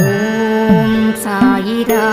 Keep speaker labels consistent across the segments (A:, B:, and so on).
A: ஓம் சாயிரா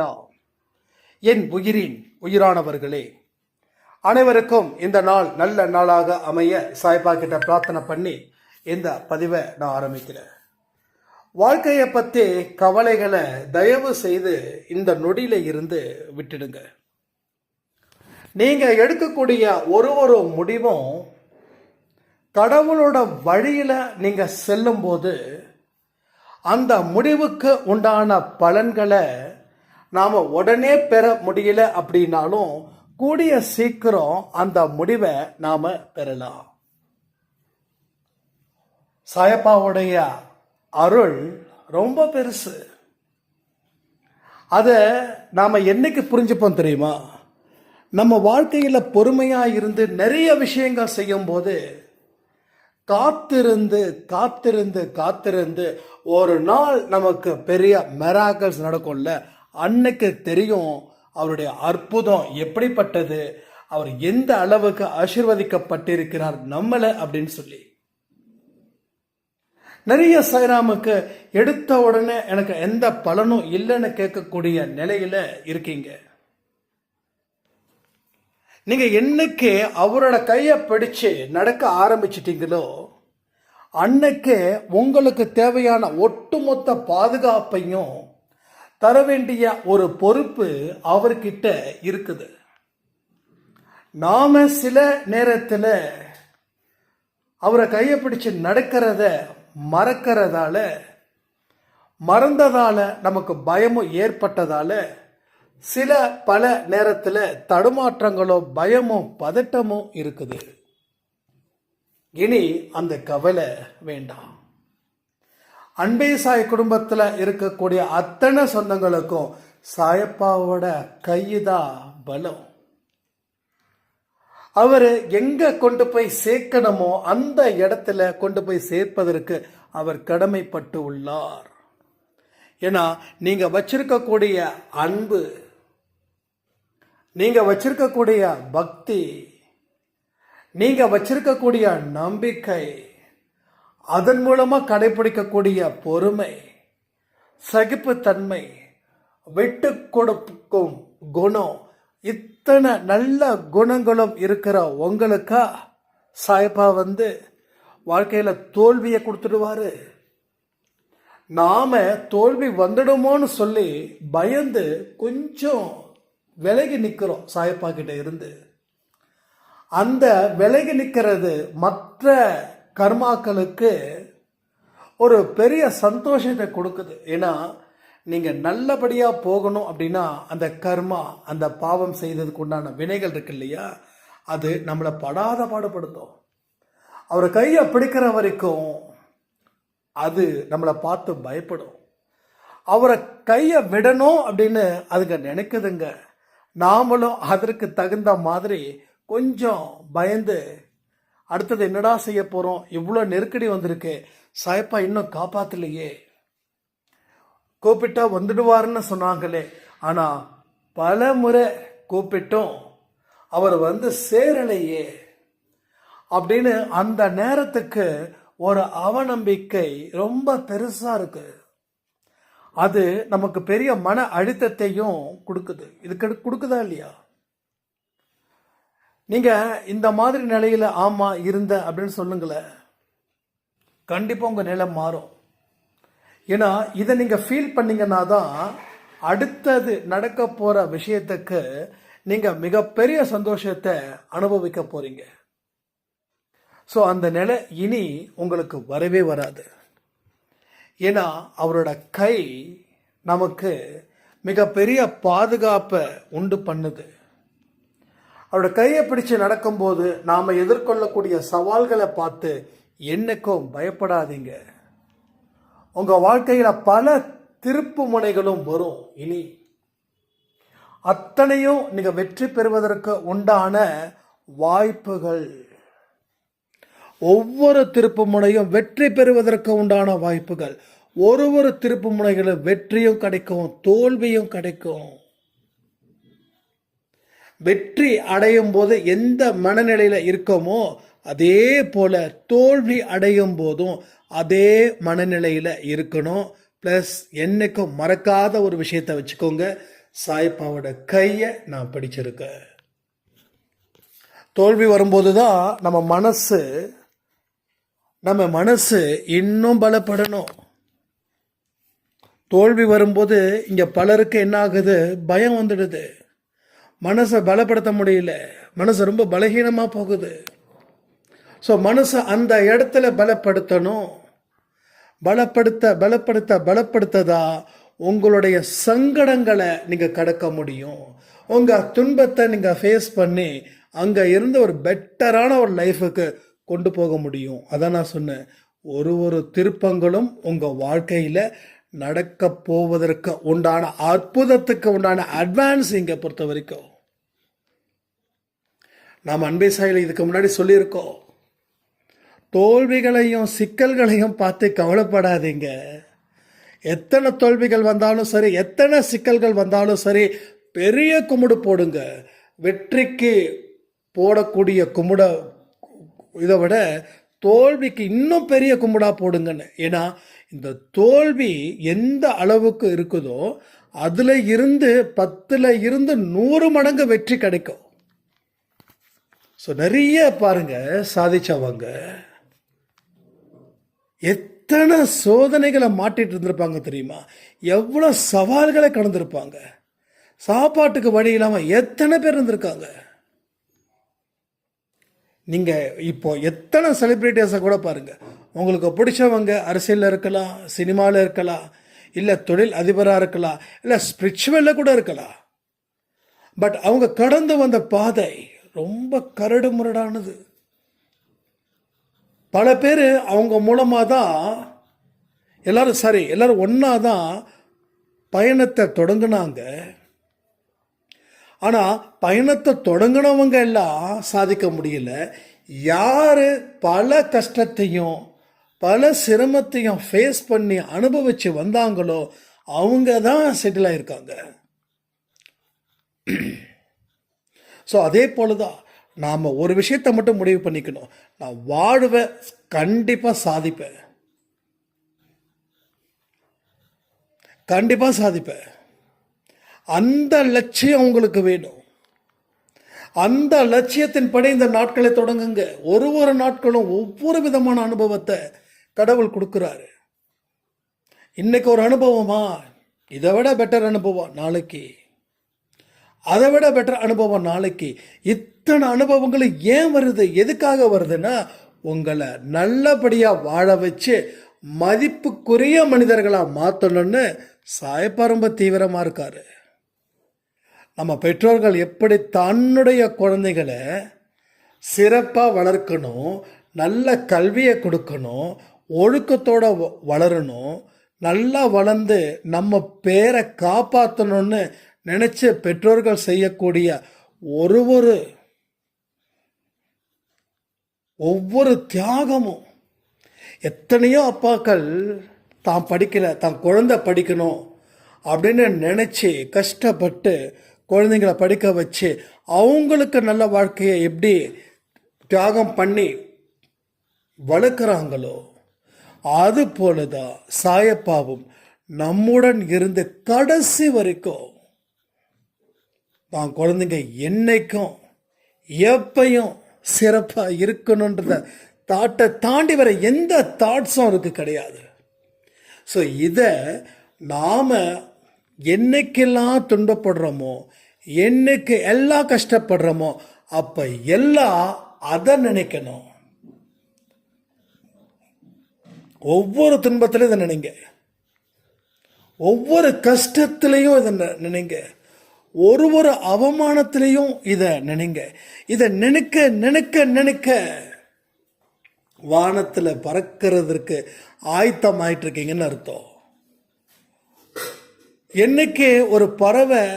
B: சைரா என் உயிரின் உயிரானவர்களே அனைவருக்கும் இந்த நாள் நல்ல நாளாக அமைய சாய்பா கிட்ட பிரார்த்தனை பண்ணி இந்த பதிவை நான் ஆரம்பிக்கிறேன். வாழ்க்கையை பற்றி கவலைகளை தயவு செய்து இந்த நொடியில இருந்து விட்டுடுங்க. நீங்க எடுக்கக்கூடிய ஒரு ஒரு முடிவும் கடவுளோட வழியில நீங்க செல்லும்போது அந்த முடிவுக்கு உண்டான பலன்களை நாம் உடனே பெற முடியல அப்படின்னாலும் கூடிய சீக்கிரம் அந்த முடிவை நாம் பெறலாம். சாயப்பாவுடைய அருள் ரொம்ப பெருசு. அதை நாம் என்னைக்கு புரிஞ்சுப்போம் தெரியுமா? நம்ம வாழ்க்கையில் பொறுமையாக இருந்து நிறைய விஷயங்கள் செய்யும்போது காத்திருந்து காத்திருந்து காத்திருந்து ஒரு நாள் நமக்கு பெரிய மெராக்கல்ஸ் நடக்கும்ல அன்னைக்கு தெரியும் அவருடைய அற்புதம் எப்படிப்பட்டது அவர் எந்த அளவுக்கு ஆசிர்வதிக்கப்பட்டிருக்கிறார் நம்மளை அப்படின்னு சொல்லி. நிறைய சைராமுக்கு எடுத்த உடனே எனக்கு எந்த பலனும் இல்லைன்னு கேட்கக்கூடிய நிலையில இருக்கீங்க. நீங்க என்னைக்கு அவரோட கையை பிடிச்சு நடக்க ஆரம்பிச்சிட்டீங்களோ அன்னைக்கு உங்களுக்கு தேவையான ஒட்டுமொத்த பாதுகாப்பையும் தர வேண்டிய ஒரு பொறுப்பு அவர்கிட்ட இருக்குது. நாம சில நேரத்தில் அவரை கையை பிடிச்சு நடக்கிறத மறக்கிறதால மறந்ததால நமக்கு பயமும் ஏற்பட்டதால சில பல நேரத்தில் தடுமாற்றங்களோ பயமும் பதட்டமும் இருக்குது. இனி அந்த கவலை வேண்டாம். அன்பே சாய் குடும்பத்தில் இருக்கக்கூடிய அத்தனை சொந்தங்களுக்கும் சாயப்பாவோட கைதான் பலம். அவர் எங்க கொண்டு போய் சேர்க்கணுமோ அந்த இடத்துல கொண்டு போய் சேர்ப்பதற்கு அவர் கடமைப்பட்டு உள்ளார். ஏன்னா நீங்க வச்சிருக்கக்கூடிய அன்பு நீங்க வச்சிருக்கக்கூடிய பக்தி நீங்க வச்சிருக்கக்கூடிய நம்பிக்கை அதன் மூலமாக கடைபிடிக்கக்கூடிய பொறுமை சகிப்புத்தன்மை விட்டு கொடுக்கும் குணம் இத்தனை நல்ல குணங்களும் இருக்கிற உங்களுக்கா? சாயப்பா வந்து வாழ்க்கையில் தோல்வியை கொடுத்துடுவாரு. நாம தோல்வி வந்துடுமோன்னு சொல்லி பயந்து கொஞ்சம் விலகி நிற்கிறோம் சாயப்பா கிட்ட இருந்து. அந்த விலகி நிற்கிறது மற்ற கர்மாக்களுக்கு ஒரு பெரிய சந்தோஷத்தை கொடுக்குது. ஏன்னா நீங்கள் நல்லபடியாக போகணும் அப்படின்னா அந்த கர்மா அந்த பாவம் செய்ததுக்கு உண்டான வினைகள் இருக்கு இல்லையா? அது நம்மளை படாத பாடுபடுத்தும். அவர் கையை பிடிக்கிற வரைக்கும் அது நம்மளை பார்த்து பயப்படும். அவரை கையை விடணும் அப்படின்னு அதுங்க நினைக்குதுங்க. நாமளும் அதற்கு தகுந்த மாதிரி கொஞ்சம் பயந்து அடுத்தது என்னடா செய்ய போகிறோம் இவ்வளோ நெருக்கடி வந்திருக்கு. சாயப்பா இன்னும் காப்பாற்றலையே கூப்பிட்டா வந்துடுவாருன்னு சொன்னாங்களே. ஆனால் பல முறை கூப்பிட்டும். அவர் வந்து சேரலையே. அப்படின்னு அந்த நேரத்துக்கு ஒரு அவநம்பிக்கை ரொம்ப பெருசாக இருக்கு. அது நமக்கு பெரிய மன அழுத்தத்தையும் கொடுக்குது. இதுக்கு கொடுக்குதா இல்லையா? நீங்க இந்த மாதிரி நிலையில ஆமா இருந்த அப்படின்னு சொல்லுங்களேன் கண்டிப்பாக உங்கள் நிலை மாறும். ஏன்னா இதை நீங்கள் ஃபீல் பண்ணீங்கன்னா தான் அடுத்தது நடக்க போகிற விஷயத்துக்கு நீங்கள் மிகப்பெரிய சந்தோஷத்தை அனுபவிக்க போகிறீங்க ஸோ அந்த நிலை இனி உங்களுக்கு வரவே வராது. ஏன்னா அவரோட கை நமக்கு மிகப்பெரிய பாதுகாப்பை உண்டு பண்ணுது. அவரோட கையை பிடிச்சு நடக்கும்போது நாம் எதிர்கொள்ளக்கூடிய சவால்களை பார்த்து என்னைக்கும் பயப்படாதீங்க. உங்கள் வாழ்க்கையில் பல திருப்பு முனைகளும் வரும் இனி. அத்தனையும் நீங்கள் வெற்றி பெறுவதற்கு உண்டான வாய்ப்புகள். ஒவ்வொரு திருப்பு முனையும் வெற்றி பெறுவதற்கு உண்டான வாய்ப்புகள். ஒரு ஒரு திருப்பு முனைகளும் வெற்றியும் கிடைக்கும் தோல்வியும் கிடைக்கும். வெற்றி அடையும் போது எந்த மனநிலையில் இருக்கோமோ அதே போல தோல்வி அடையும் போதும் அதே மனநிலையில் இருக்கணும். ப்ளஸ் என்னைக்கும் மறக்காத ஒரு விஷயத்தை வச்சுக்கோங்க. சாய்ப்பாவோட கையை நான் பிடிச்சிருக்கேன் தோல்வி வரும்போது தான் நம்ம மனசு நம்ம மனசு இன்னும் பலப்படணும். தோல்வி வரும்போது இங்கே பலருக்கு என்ன ஆகுது? பயம் வந்துடுது. மனசை பலப்படுத்த முடியல. மனசு ரொம்ப பலகீனமாக போகுது. ஸோ மனசை அந்த இடத்துல பலப்படுத்தணும். பலப்படுத்த பலப்படுத்த பலப்படுத்ததா உங்களுடைய சங்கடங்களை நீங்கள் கடக்க முடியும். உங்கள் துன்பத்தை நீங்கள் ஃபேஸ் பண்ணி அங்கே இருந்து ஒரு பெட்டரான ஒரு லைஃபுக்கு கொண்டு போக முடியும். அதான் நான் சொன்னேன். ஒரு ஒரு திருப்பங்களும் உங்கள் வாழ்க்கையில் நடக்க போவதற்கு உண்டான அற்புதத்துக்கு உண்டான அட்வான்ஸ் இங்கே பொறுத்த வரைக்கும் நாம் அன்பே சாயில் இதுக்கு முன்னாடி சொல்லியிருக்கோம். தோல்விகளையும் சிக்கல்களையும் பார்த்து கவலைப்படாதீங்க. எத்தனை தோல்விகள் வந்தாலும் சரி எத்தனை சிக்கல்கள் வந்தாலும் சரி பெரிய கும்பிடு போடுங்க. வெற்றிக்கு போடக்கூடிய கும்பிட இதை விட தோல்விக்கு இன்னும் பெரிய கும்பிடா போடுங்கன்னு. ஏன்னா இந்த தோல்வி எந்த அளவுக்கு இருக்குதோ அதில் இருந்து பத்தில் இருந்து நூறு மடங்கு வெற்றி கிடைக்கும். ஸோ நிறைய பாருங்க சாதிச்சவங்க. எத்தனை சோதனைகளை மாட்டிட்டு இருந்திருப்பாங்க தெரியுமா? எவ்வளோ சவால்களை கடந்திருப்பாங்க. சாப்பாட்டுக்கு வழி இல்லாமல் எத்தனை பேர் இருந்திருக்காங்க? நீங்கள் இப்போ எத்தனை செலிப்ரிட்டிஸை கூட பாருங்க. உங்களுக்கு பிடிச்சவங்க அரசியலில் இருக்கலாம் சினிமாவில் இருக்கலாம் இல்லை தொழில் அதிபராக இருக்கலாம் இல்லை ஸ்பிரிச்சுவலில் கூட இருக்கலாம். பட் அவங்க கடந்து வந்த பாதை ரொம்ப கரடு முரடானது. பல பேர் அவங்க மூலமாக தான் எல்லாரும் சரி எல்லோரும் ஒன்றா தான் பயணத்தை தொடங்கினாங்க. ஆனால் பயணத்தை தொடங்கினவங்க எல்லாம் சாதிக்க முடியல. யார் பல கஷ்டத்தையும் பல சிரமத்தையும் ஃபேஸ் பண்ணி அனுபவித்து வந்தாங்களோ அவங்க தான் செட்டில் ஆகிருக்காங்க ஸோ அதே போல தான் நாம் ஒரு விஷயத்தை மட்டும் முடிவு பண்ணிக்கணும். நான் வாழ்வேன் கண்டிப்பாக சாதிப்பேன் கண்டிப்பாக சாதிப்பேன் அந்த லட்சியம் உங்களுக்கு வேணும். அந்த லட்சியத்தின்படி இந்த நாட்களை தொடங்குங்க. ஒரு ஒரு நாட்களும் ஒவ்வொரு விதமான அனுபவத்தை கடவுள் கொடுக்குறாரு. இன்னைக்கு ஒரு அனுபவமா? இதை விட பெட்டர் அனுபவம் நாளைக்கு. அதை விட பெட்டர் அனுபவம் நாளைக்கு. இத்தனை அனுபவங்களும் ஏன் வருது? எதுக்காக வருதுன்னா உங்களை நல்லபடியாக வாழ வச்சு மதிப்புக்குரிய மனிதர்களாக மாற்றணும்னு சாயப்பரம்ப தீவிரமாக இருக்கார். நம்ம பெற்றோர்கள் எப்படி தன்னுடைய குழந்தைகளை சிறப்பாக வளர்க்கணும் நல்ல கல்வியை கொடுக்கணும் ஒழுக்கத்தோடு வ- வளரணும் நல்லா வளர்ந்து நம்ம பேரை காப்பாற்றணும்னு நினச்சி பெற்றோர்கள் செய்யக்கூடிய ஒரு ஒரு ஒவ்வொரு தியாகமும் எத்தனையோ அப்பாக்கள் தான் படிக்கல தான் குழந்தை படிக்கணும் அப்படின்னு நினச்சி கஷ்டப்பட்டு குழந்தைங்கள படிக்க வச்சு அவங்களுக்கு நல்ல வாழ்க்கையை எப்படி தியாகம் பண்ணி வளர்க்குறாங்களோ அது போல தான் சாயப்பாவும் நம்முடன் இருந்து கடைசி வரைக்கும் தான் குழந்தைங்க என்னைக்கும் எப்பையும் சிறப்பாக இருக்கணுன்றத தாட்டை தாண்டி வர எந்த தாட்ஸும் அவருக்கு கிடையாது. ஸோ இதை நாம் என்னைக்கெல்லாம் துன்பப்படுறோமோ என்னைக்கு எல்லாம் கஷ்டப்படுறோமோ அப்போ எல்லாம் அதை நினைக்கணும். ஒவ்வொரு துன்பத்திலையும் இதை நினைங்க. ஒவ்வொரு கஷ்டத்துலேயும் இதை நினைங்க. ஒரு ஒரு அவமானத்திலையும் இதை நினைங்க. இதை நினைக்க நினைக்க நினைக்க வானத்தில் பறக்கிறதுக்கு ஆயத்தம் ஆயிட்டு இருக்கீங்கன்னு அர்த்தம். என்னைக்கு ஒரு பறவை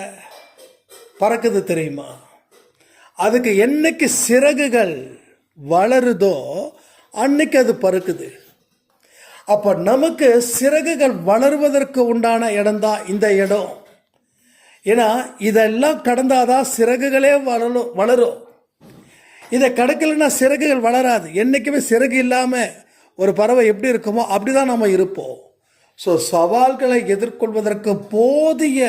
B: பறக்குது தெரியுமா? அதுக்கு என்னைக்கு சிறகுகள் வளருதோ அன்னைக்கு அது பறக்குது. அப்போ நமக்கு சிறகுகள் வளருவதற்கு உண்டான இடம்தான் இந்த இடம். ஏன்னா இதெல்லாம் கடந்தாதான் சிறகுகளே வளரும் வளரும் இதை கடக்கலைன்னா சிறகுகள் வளராது. என்றைக்குமே சிறகு இல்லாமல் ஒரு பறவை எப்படி இருக்குமோ அப்படி தான் நம்ம இருப்போம். ஸோ சவால்களை எதிர்கொள்வதற்கு போதிய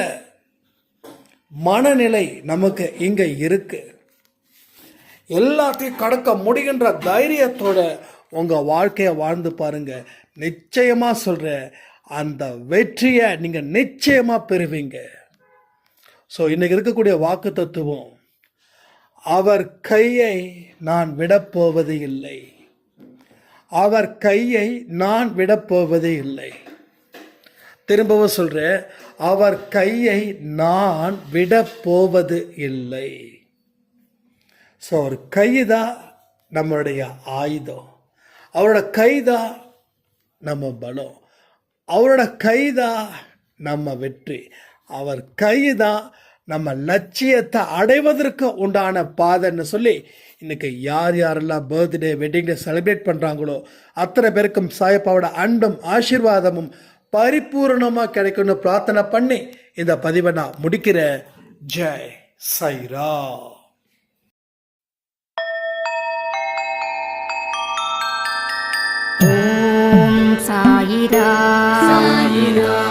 B: மனநிலை நமக்கு இங்கே இருக்கு. எல்லாத்தையும் கடக்க முடிகின்ற தைரியத்தோட உங்கள் வாழ்க்கையை வாழ்ந்து பாருங்க. நிச்சயமாக சொல்கிற அந்த வெற்றியை நீங்கள் நிச்சயமாக பெறுவீங்க. ஸோ இன்னைக்கு இருக்கக்கூடிய வாக்கு தத்துவம் அவர் கையை நான் விடப்போவது இல்லை. அவர் கையை நான் விடப்போவது இல்லை. திரும்பவும் சொல்கிறேன் அவர் கையை நான் விடப்போவது இல்லை. ஸோ அவர் கை தான் நம்மளுடைய ஆயுதம். அவரோட கை தான் நம்ம பலம். அவரோட கை தான் நம்ம வெற்றி. அவர் கை தான் நம்ம லட்சியத்தை அடைவதற்கு உண்டான பாதைன்னு சொல்லி இன்னைக்கு யார் யாரெல்லாம் பர்த்டே வெட்டிங் டே செலிப்ரேட் பண்ணுறாங்களோ அத்தனை பேருக்கும் சாயப்பாவோட அன்பும் ஆசீர்வாதமும் பரிபூரணமாக கிடைக்கும்னு பிரார்த்தனை பண்ணி இந்த பதிவை நான் முடிக்கிறேன். ஜெய் சைரா.
A: சாயிரா.
C: சாயிரா.